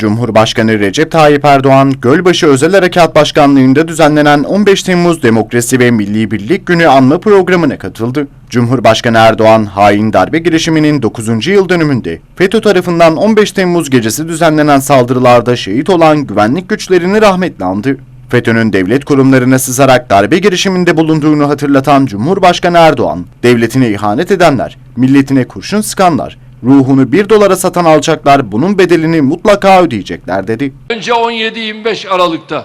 Cumhurbaşkanı Recep Tayyip Erdoğan, Gölbaşı Özel Harekat Başkanlığı'nda düzenlenen 15 Temmuz Demokrasi ve Milli Birlik Günü anma programına katıldı. Cumhurbaşkanı Erdoğan, hain darbe girişiminin 9. yıl dönümünde FETÖ tarafından 15 Temmuz gecesi düzenlenen saldırılarda şehit olan güvenlik güçlerini rahmetle andı. FETÖ'nün devlet kurumlarına sızarak darbe girişiminde bulunduğunu hatırlatan Cumhurbaşkanı Erdoğan, devletine ihanet edenler, milletine kurşun sıkanlar, ruhunu bir dolara satan alçaklar bunun bedelini mutlaka ödeyecekler dedi. Önce 17-25 Aralık'ta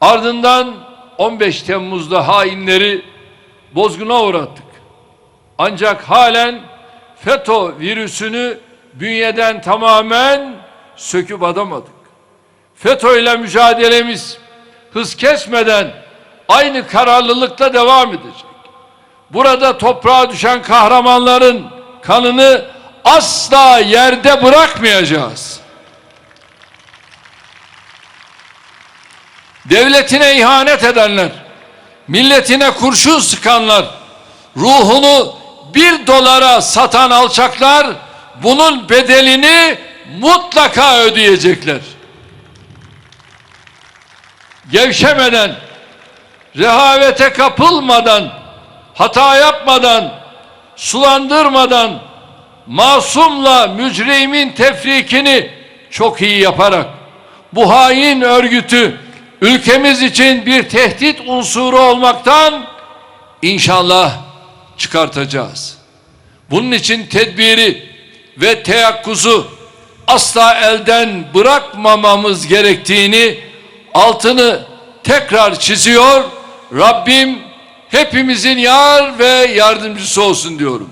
ardından 15 Temmuz'da hainleri bozguna uğrattık. Ancak halen FETÖ virüsünü bünyeden tamamen söküp atamadık. FETÖ ile mücadelemiz hız kesmeden aynı kararlılıkla devam edecek. Burada toprağa düşen kahramanların kanını asla yerde bırakmayacağız. devletine ihanet edenler, milletine kurşun sıkanlar, ruhunu bir dolara satan alçaklar bunun bedelini mutlaka ödeyecekler. Gevşemeden, rehavete kapılmadan, hata yapmadan, sulandırmadan, masumla mücrimin tefrikini çok iyi yaparak bu hain örgütü ülkemiz için bir tehdit unsuru olmaktan inşallah çıkartacağız. Bunun için tedbiri ve teyakkuzu asla elden bırakmamamız gerektiğini altını tekrar çiziyor. Rabbim hepimizin yar ve yardımcısı olsun diyorum.